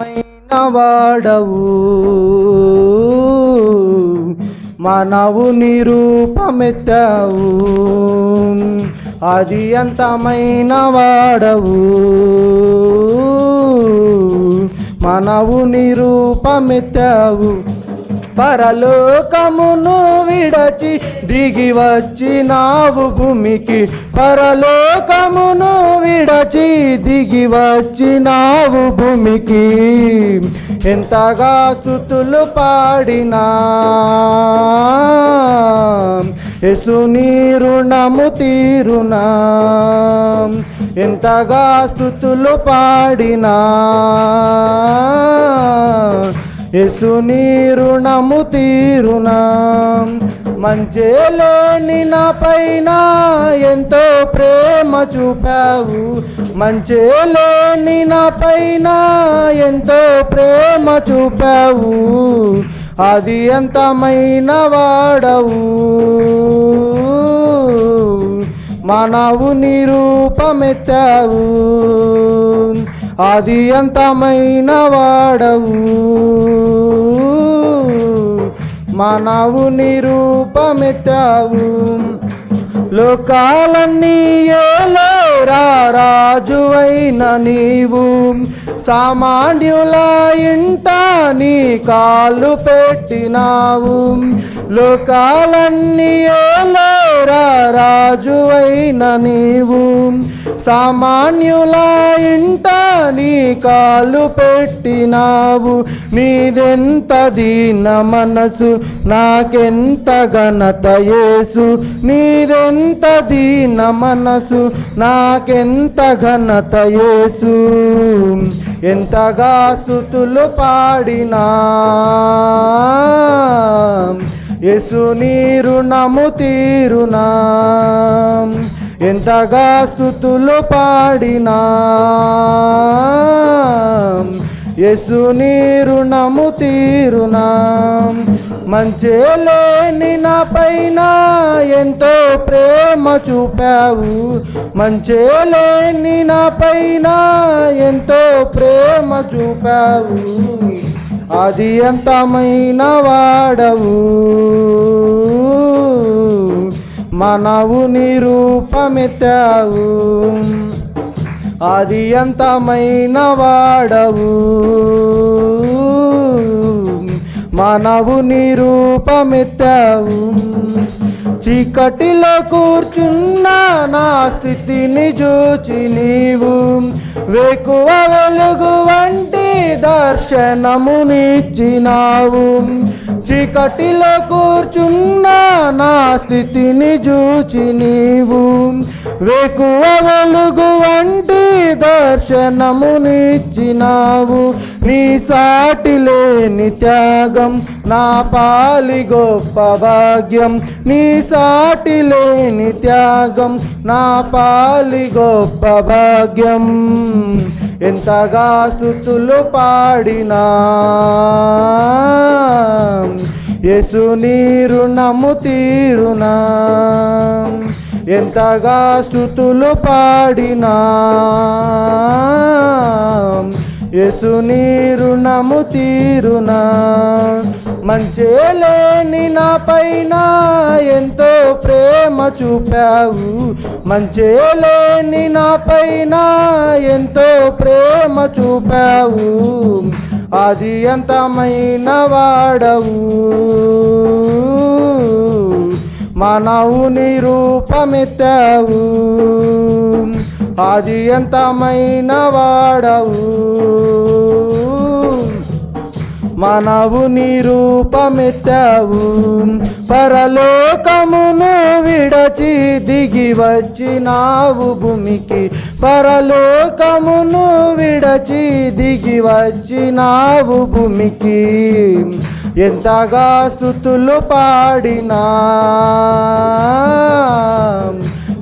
మైన వాడవు. మనవు నిరూపమెత్తావు. అది అంతమైన వాడవు. మనవు నిరూపమెత్తావు. పరలోకమును విడచి దిగి వచ్చినావు భూమికి పరలోకమును విడచి దిగి వచ్చినావు భూమికి ఎంతగా స్థుతులు పాడినా. యసుని రుణము తీరునా. ఎంతగా స్థుతులు పాడినా. యేసుని నీ రుణము తీరునా. మంచే లేని నా పైన ఎంతో ప్రేమ చూపావు. మంచే లేని నా పైన ఎంతో ప్రేమ చూపావు. అది ఎంతమైన వాడవు. మనవు నిరూపమెత్తావు అది అంతమైన వాడవు మనవు నిరూపమెట్టావు. లోకాలన్నీ రాజువైన నీవు. సామాన్యుల ఇంట నీ కాళ్ళు పెట్టినావు. లోకాలన్నీ ఏలేరా రాజువైన నీవు. సామాన్యుల ఇంట నీ కాలు పెట్టినావు. నీదెంత దీన మనసు నాకెంత ఘనత యేసు. నీదెంత దీన మనసు నాకెంత ఘనత యేసు. ఎంతగా స్థుతులు పాడినా. యేసు నీ రుణము తీరునా. ఎంతగా స్థుతులు పాడినా. యసు రుణము తీరునా. మంచే లేని నా పైన ఎంతో ప్రేమ చూపావు. మంచే లేని నా పైన ఎంతో ప్రేమ చూపావు. అది ఎంతమైన వాడవు. మనవు నిరూపమెత్తావు. అది అంతమైన వాడవు. మనవు నిరూపమెత్తావు. చీకటిలో కూర్చున్న నా స్థితిని చూచి నీవు వేకువ వెలుగు వంటి దర్శనమునిచ్చినావు. చీకటిలో కూర్చున్న నా స్థితిని చూచి నీవు వేకువ వెలుగు వంటి దర్శనమునిచ్చినావు. నీ సాటి లేని త్యాగం నా పాలి గొప్ప భాగ్యం. నీ సాటి లేని త్యాగం నా పాలి గొప్ప భాగ్యం. ఎంతగా సుతులు పాడినా యేసు నీరు రుణము తీరునా. ఎంతగా స్థుతులు పాడినా. యేసు నీరు రుణము తీరునా. మంచి లేని నా పైన ఎంతో ప్రేమ చూపావు. మంచి లేని నా పైన ఎంతో ప్రేమ చూపావు. అది ఎంతమైన వాడవు. మనవు నిరూపమెత్తావు. అది ఎంతమైన వాడవు. మనవు నిరూపమెత్తావు. పరలోకమును విడచి దిగి వచ్చినావు భూమికి. పరలోకమును విడచి దిగి వచ్చినావు భూమికి. ఎంతగా స్థుతులు పాడినా.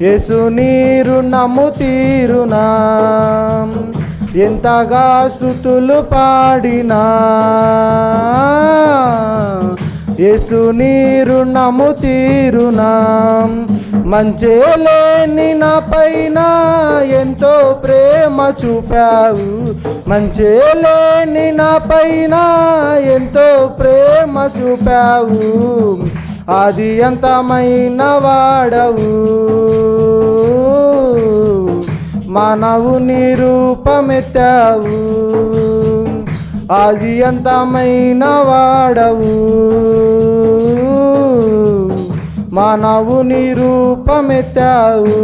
యేసు నీరు నమ్ము తీరునా. ఎంతగా స్థుతులు పాడినా. యేసు నీరు నమ్ము తీరునా. మంచే లేని నా పైన ఎంతో ప్రేమ చూపావు. మంచే లేని నా పైన ఎంతో ప్రేమ చూపావు. అది ఎంతమైన వాడవు. మానవుని రూపమెత్తావు. ఆది అంతమైన వాడవు మానవుని రూపమెత్తావు.